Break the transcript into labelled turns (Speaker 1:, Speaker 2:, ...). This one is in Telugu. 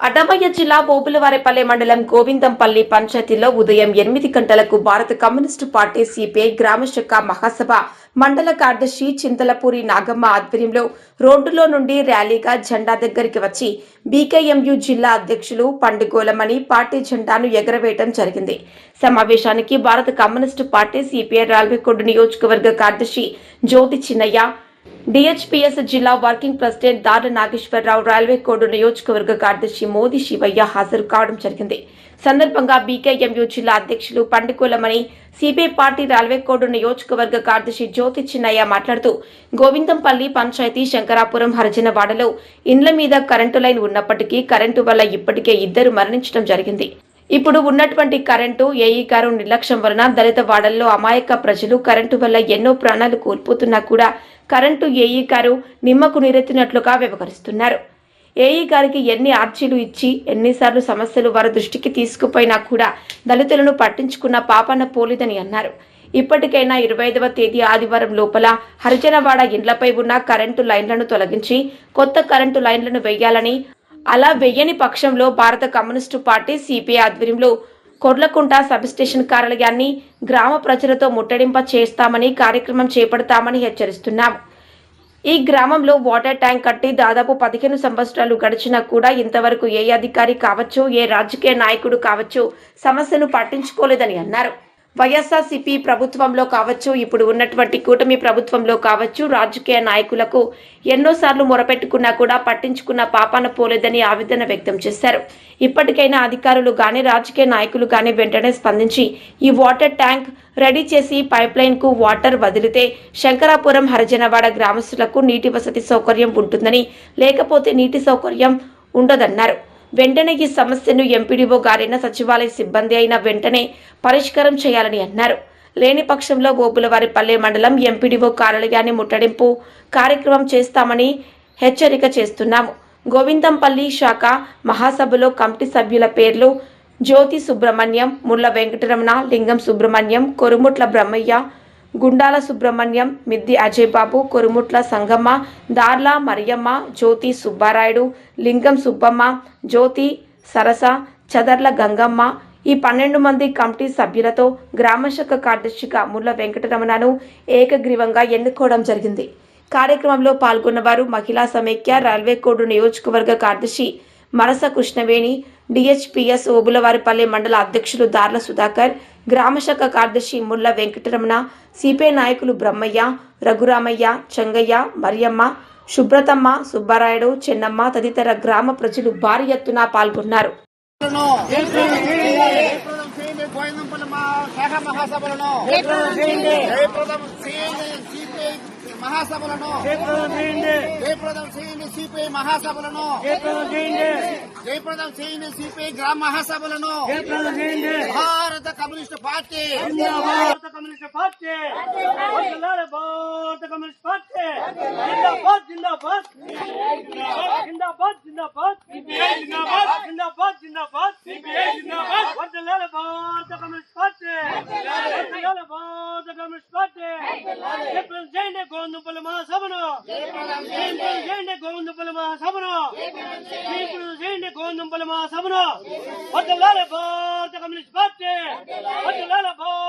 Speaker 1: అడ్డమయ్య జిల్లా బోబులవారిపల్లె మండలం గోవిందంపల్లి పంచాయతీలో ఉదయం ఎనిమిది గంటలకు భారత కమ్యూనిస్టు పార్టీ సిపిఐ గ్రామశాఖ మహాసభ మండల కార్యదర్శి చింతలపూరి నాగమ్మ ఆధ్వర్యంలో రోడ్డులో నుండి ర్యాలీగా జెండా దగ్గరికి వచ్చి బీకేఎంయు జిల్లా అధ్యక్షులు పండుగోలమని పార్టీ జెండాను ఎగరవేయడం జరిగింది. సమావేశానికి భారత కమ్యూనిస్టు పార్టీ సిపిఐ రాల్వేకోడ్ నియోజకవర్గ కార్యదర్శి జ్యోతి చిన్నయ్య డిహెచ్పిఎస్ జిల్లా working president Dara Nageswararao railway code నియోజకవర్గ కార్యదర్శి మోదీ శివయ్య హాజరు కావడం జరిగింది. సందర్భంగా బీకేఎంయు జిల్లా అధ్యక్షులు పండుకోలమని సిపిఐ పార్టీ రైల్వే కోడ్ నియోజకవర్గ కార్యదర్శి జ్యోతి చిన్నయ్య మాట్లాడుతూ గోవిందంపల్లి పంచాయతీ శంకరాపురం హరిజనవాడలో ఇండ్ల మీద కరెంటు లైన్ ఉన్నప్పటికీ కరెంటు వల్ల ఇప్పటికే ఇద్దరు మరణించడం జరిగింది. ఇప్పుడు ఉన్నటువంటి కరెంటు ఏఈ గారు నిర్లక్ష్యం వలన దళిత వాడల్లో అమాయక ప్రజలు కరెంటు వల్ల ఎన్నో ప్రాణాలు కోల్పోతున్నా కూడా కరెంటు ఏఈ గారు నిమ్మకు నీరెత్తినట్లుగా వ్యవహరిస్తున్నారు. ఏఈ గారికి ఎన్ని ఆర్జీలు ఇచ్చి ఎన్నిసార్లు సమస్యలు వారి దృష్టికి తీసుకుపోయినా కూడా దళితులను పట్టించుకున్న పాపన పోలేదని అన్నారు. ఇప్పటికైనా ఇరవై ఐదవ తేదీ ఆదివారం లోపల హరిజనవాడ ఇండ్లపై ఉన్న కరెంటు లైన్లను తొలగించి కొత్త కరెంటు లైన్లను వేయాలని అలా వెయ్యని పక్షంలో భారత కమ్యూనిస్టు పార్టీ సిపిఐ ఆధ్వర్యంలో కొర్లకుంట సబ్స్టేషన్ కార్యాలయాన్ని గ్రామ ప్రజలతో ముట్టడింప చేస్తామని కార్యక్రమం చేపడతామని హెచ్చరిస్తున్నాం. ఈ గ్రామంలో వాటర్ ట్యాంక్ కట్టి దాదాపు పదిహేను సంవత్సరాలు గడిచినా కూడా ఇంతవరకు ఏ అధికారి కావచ్చు ఏ రాజకీయ నాయకుడు కావచ్చు సమస్యను పట్టించుకోలేదని అన్నారు. వైఎస్ఆర్సీపీ ప్రభుత్వంలో కావచ్చు ఇప్పుడు ఉన్నటువంటి కూటమి ప్రభుత్వంలో కావచ్చు రాజకీయ నాయకులకు ఎన్నోసార్లు మొరపెట్టుకున్నా కూడా పట్టించుకున్న పాపాన పోలేదని ఆవేదన వ్యక్తం చేశారు. ఇప్పటికైనా అధికారులు గాని రాజకీయ నాయకులు గాని వెంటనే స్పందించి ఈ వాటర్ ట్యాంక్ రెడీ చేసి పైప్ లైన్కు వాటర్ వదిలితే శంకరాపురం హరిజనవాడ గ్రామస్తులకు నీటి వసతి సౌకర్యం ఉంటుందని లేకపోతే నీటి సౌకర్యం ఉండదన్నారు. వెంటనే ఈ సమస్యను ఎంపీడీఓ గారైన సచివాలయ సిబ్బంది అయిన వెంటనే పరిష్కారం చేయాలని అన్నారు. లేని పక్షంలో ఓబులవారిపల్లె మండలం ఎంపీడీఓ కార్యాలయాన్ని ముట్టడింపు కార్యక్రమం చేస్తామని హెచ్చరిక చేస్తున్నాము. గోవిందంపల్లి శాఖ మహాసభలో కమిటీ సభ్యుల పేర్లు జ్యోతి సుబ్రహ్మణ్యం ముళ్ళ వెంకటరమణ లింగం సుబ్రహ్మణ్యం కొరుముట్ల బ్రహ్మయ్య గుండాల సుబ్రహ్మణ్యం మిద్ది అజయ్ బాబు కురుముట్ల సంగమ్మ దార్ల మరియమ్మ జ్యోతి సుబ్బారాయుడు లింగం సుబ్బమ్మ జ్యోతి సరస చదర్ల గంగమ్మ. ఈ పన్నెండు మంది కమిటీ సభ్యులతో గ్రామశాఖ కార్యదర్శిగా ముళ్ళ వెంకటరమణను ఏకగ్రీవంగా ఎన్నుకోవడం జరిగింది. కార్యక్రమంలో పాల్గొన్నవారు మహిళా సమైక్య రైల్వే కోడ్ నియోజకవర్గ కార్యదర్శి మరస కృష్ణవేణి డిహెచ్పిఎస్ ఓబులవారిపల్లె మండల అధ్యక్షులు దార్ల సుధాకర్ గ్రామశాఖ కార్యదర్శి ముల్ల వెంకటరమణ సిపిఐ నాయకులు బ్రహ్మయ్య రఘురామయ్య చెంగయ్య మరియమ్మ శుభ్రతమ్మ సుబ్బారాయుడు చెన్నమ్మ తదితర గ్రామ ప్రజలు భారీ ఎత్తున పాల్గొన్నారు
Speaker 2: మహాసభలను జయప్రదం చేయండి సిపిఐ మహాసభలను జయప్రదం చేయండి సిపిఐ మహాసభలను జయప్రదం చేయండి సిపిఐ గ్రామ మహాసభలను భారత కమ్యూనిస్ట్ పార్టీ.
Speaker 3: భారత కమ్యూనిస్ట్ పార్టీ. భారత కమ్యూనిస్ట్ పార్టీ. జిందాబాద్ జిందాబాద్. జిందాబాద్ జిందాబాద్ జిందాబాద్. జిందాబాద్. జిందాబాద్ వందలాల భారత కమ్యూనిస్ట్ పార్టీ. వందలాల భారత కమ్యూనిస్ట్ పార్టీ. జయప్రదం చేయండి గోవిందపల్లి మహాసభను. జయప్రదం చేయండి గోవిందపల్లి మహాసభను. జయప్రదం చేయండి గోవిందపల్లి మహాసభను. వందలాల భారత కమ్యూనిస్ట్ పార్టీ. వందలాల భారత కమ్యూనిస్ట్ పార్టీ